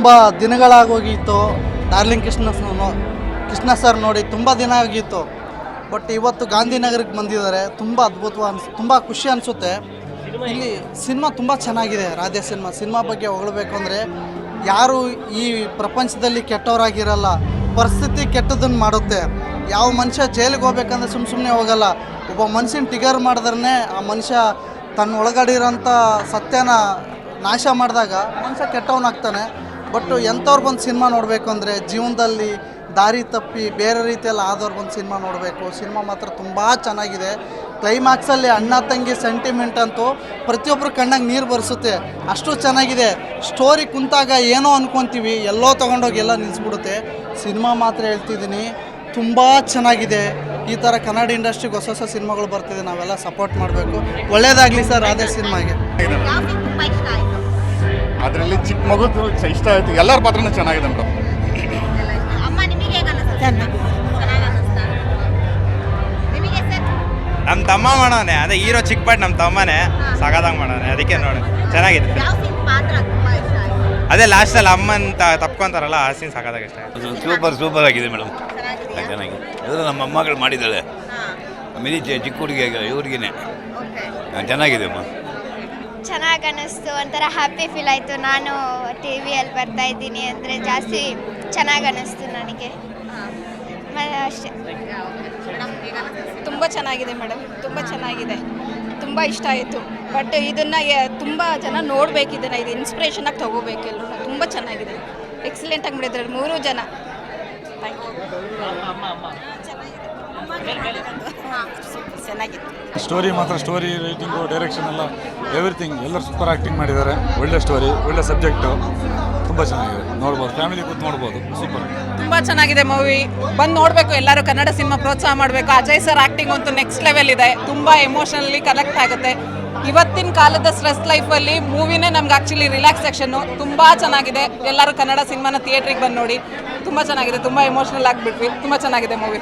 ತುಂಬ ದಿನಗಳಾಗೋಗಿತ್ತು. Darling Krishna Krishna sir ನೋಡಿ ತುಂಬ ದಿನ ಆಗಿತ್ತು. ಬಟ್ ಇವತ್ತು ಗಾಂಧಿನಗರಕ್ಕೆ ಬಂದಿದ್ದಾರೆ. ತುಂಬ ಅದ್ಭುತ ಅನ್ಸ್, ತುಂಬ ಖುಷಿ ಅನಿಸುತ್ತೆ. ಇಲ್ಲಿ ಸಿನಿಮಾ ತುಂಬ ಚೆನ್ನಾಗಿದೆ, ರಾಧೆ ಸಿನಿಮಾ. ಸಿನಿಮಾ ಬಗ್ಗೆ ಹೊಗಳಬೇಕು ಅಂದರೆ ಯಾರು ಈ ಪ್ರಪಂಚದಲ್ಲಿ ಕೆಟ್ಟವರಾಗಿರಲ್ಲ. ಪರಿಸ್ಥಿತಿ ಕೆಟ್ಟದನ್ನು ಮಾಡುತ್ತೆ. ಯಾವ ಮನುಷ್ಯ ಜೈಲಿಗೆ ಹೋಗ್ಬೇಕಂದ್ರೆ ಸುಮ್ಮ ಸುಮ್ಮನೆ ಹೋಗಲ್ಲ. ಒಬ್ಬ ಮನುಷ್ಯನ ಟಿಗರ್ ಮಾಡಿದ್ರೆ ಆ ಮನುಷ್ಯ ತನ್ನ ಒಳಗಡೆ ಇರೋಂಥ ಸತ್ಯನ ನಾಶ ಮಾಡಿದಾಗ ಮನುಷ್ಯ ಕೆಟ್ಟವನಾಗ್ತಾನೆ. ಬಟ್ ಎಂಥವ್ರು ಬಂದು ಸಿನಿಮಾ ನೋಡಬೇಕು ಅಂದರೆ ಜೀವನದಲ್ಲಿ ದಾರಿ ತಪ್ಪಿ ಬೇರೆ ರೀತಿಯಲ್ಲಿ ಆದವ್ರು ಬಂದು ಸಿನಿಮಾ ನೋಡಬೇಕು. ಸಿನಿಮಾ ಮಾತ್ರ ತುಂಬ ಚೆನ್ನಾಗಿದೆ. ಕ್ಲೈಮ್ಯಾಕ್ಸಲ್ಲಿ ಅಣ್ಣ ತಂಗಿ ಸೆಂಟಿಮೆಂಟ್ ಅಂತೂ ಪ್ರತಿಯೊಬ್ಬರು ಕಣ್ಣಾಗ ನೀರು ಬರೆಸುತ್ತೆ. ಅಷ್ಟು ಚೆನ್ನಾಗಿದೆ. ಸ್ಟೋರಿ ಕುಂತಾಗ ಏನೋ ಅನ್ಕೊತೀವಿ, ಎಲ್ಲೋ ತೊಗೊಂಡೋಗಿ ಎಲ್ಲ ನಿಲ್ಲಿಸ್ಬಿಡುತ್ತೆ ಸಿನಿಮಾ ಮಾತ್ರ ಹೇಳ್ತಿದ್ದೀನಿ. ತುಂಬ ಚೆನ್ನಾಗಿದೆ. ಈ ಥರ ಕನ್ನಡ ಇಂಡಸ್ಟ್ರಿಗೆ ಹೊಸ ಹೊಸ ಸಿನಿಮಾಗಳು ಬರ್ತಿದೆ, ನಾವೆಲ್ಲ ಸಪೋರ್ಟ್ ಮಾಡಬೇಕು. ಒಳ್ಳೇದಾಗಲಿ ಸರ್, ಅದೇ ಸಿನಿಮಾಗೆ. ಚಿಕ್ಕ ಮಗು ಇಷ್ಟ ಆಯ್ತು. ಎಲ್ಲರ ಪಾತ್ರನೂ ಚೆನ್ನಾಗಿದೆ ಮೇಡಮ್ ಎಲ್ಲ ಅಮ್ಮ ನಿಮಗೆ ಹೇಗೆ ಚೆನ್ನಾಗಿ ಅನಿಸ್ತಾ? ನಿಮಗೆ ಸರ್? ನಮ್ಮ ತಮ್ಮ ಮಾಡೋನೆ. ಅದೇ ಹೀರೋ ಚಿಕ್ಕ ಪಟ್ ನಮ್ಮ ತಮ್ಮನೇ ಸಗದಂಗೆ ಮಾಡೋನೆ. ಅದಕ್ಕೆ ನೋಡಿ. ಚೆನ್ನಾಗಿದೆ. ಯಾವ ಸೀನ್ ಪಾತ್ರ ತುಂಬಾ ಇಷ್ಟ ಆಯ್ತು? ಅದೇ ಲಾಸ್ಟಲ್ಲಿ ಅಮ್ಮನ್ ತಪ್ಕೊಂತಾರಲ್ಲ ಆ ಸೀನ್ ಸಗದಾಗ ಇಷ್ಟ ಆಯ್ತು. ಸೂಪರ್ ಸೂಪರ್ ಆಗಿದೆ ಮೇಡಮ್ ಚೆನ್ನಾಗಿದೆ. ಅದು ನಮ್ಮ ಅಮ್ಮಗಳು ಮಾಡಿದ್ದಾಳೆ. ಮಿನಿ ಚಿಕ್ಕ ಹುಡುಗಿಯಾಗ ಇವ್ರಿಗೇನೆ. ಓಕೆ ಚೆನ್ನಾಗಿದೆ ಅಮ್ಮ. ಚೆನ್ನಾಗಿ ಅನ್ನಿಸ್ತು ಒಂಥರ ಹ್ಯಾಪಿ ಫೀಲ್ ಆಯಿತು. ನಾನು ಟಿ ವಿಯಲ್ಲಿ ಬರ್ತಾ ಇದ್ದೀನಿ ಅಂದರೆ ಜಾಸ್ತಿ ಚೆನ್ನಾಗಿ ಅನ್ನಿಸ್ತು ನನಗೆ ಅಷ್ಟೇ. ತುಂಬ ಚೆನ್ನಾಗಿದೆ ಮೇಡಮ್ ತುಂಬ ಚೆನ್ನಾಗಿದೆ. ತುಂಬ ಇಷ್ಟ ಆಯಿತು. ಬಟ್ ಇದನ್ನು ತುಂಬ ಜನ ನೋಡ್ಬೇಕು ಇದನ್ನು ಇದು ಇನ್ಸ್ಪಿರೇಷನಾಗಿ ತೊಗೋಬೇಕು ಎಲ್ಲರೂ. ತುಂಬ ಚೆನ್ನಾಗಿದೆ. ಎಕ್ಸಲೆಂಟಾಗಿ ಮಾಡಿದ್ದಾರೆ ಮೂರು ಜನ. ಥ್ಯಾಂಕ್ ಯು ಚೆನ್ನಾಗಿತ್ತು. ಸ್ಟೋರಿ ಮಾತ್ರ ಸ್ಟೋರಿ ರೈಟಿಂಗು ಡೈರೆಕ್ಷನ್ ಎಲ್ಲ ಎವ್ರಿಥಿಂಗ್ ಎಲ್ಲರೂ ಸೂಪರ್ ಆ್ಯಕ್ಟಿಂಗ್ ಮಾಡಿದ್ದಾರೆ. ಒಳ್ಳೆ ಸ್ಟೋರಿ ಒಳ್ಳೆ ಸಬ್ಜೆಕ್ಟು ತುಂಬ ಚೆನ್ನಾಗಿದೆ. ನೋಡ್ಬೋದು. ಫ್ಯಾಮಿಲಿ ಕೂತ್ ನೋಡ್ಬೋದು. ಸೂಪರ್ ತುಂಬ ಚೆನ್ನಾಗಿದೆ ಮೂವಿ ಬಂದು ನೋಡಬೇಕು. ಎಲ್ಲರೂ ಕನ್ನಡ ಸಿನಿಮಾ ಪ್ರೋತ್ಸಾಹ ಮಾಡಬೇಕು. ಅಜಯ್ ಸರ್ ಆ್ಯಕ್ಟಿಂಗ್ ಅಂತೂ ನೆಕ್ಸ್ಟ್ ಲೆವೆಲ್ ಇದೆ. ತುಂಬ ಎಮೋಷನಲಿ ಕನೆಕ್ಟ್ ಆಗುತ್ತೆ. ಇವತ್ತಿನ ಕಾಲದ ಸ್ಟ್ರೆಸ್ ಲೈಫಲ್ಲಿ ಮೂವಿನೇ ನಮ್ಗೆ ಆ್ಯಕ್ಚುಲಿ ರಿಲ್ಯಾಕ್ಸೇಷನ್ನು ತುಂಬ ಚೆನ್ನಾಗಿದೆ. ಎಲ್ಲರೂ ಕನ್ನಡ ಸಿನಿಮಾನ ಥಿಯೇಟ್ರಿಗೆ ಬಂದು ನೋಡಿ. ತುಂಬ ಚೆನ್ನಾಗಿದೆ. ತುಂಬ ಎಮೋಷ್ನಲ್ ಆಗಿಬಿಟ್ವಿ. ತುಂಬ ಚೆನ್ನಾಗಿದೆ ಮೂವಿ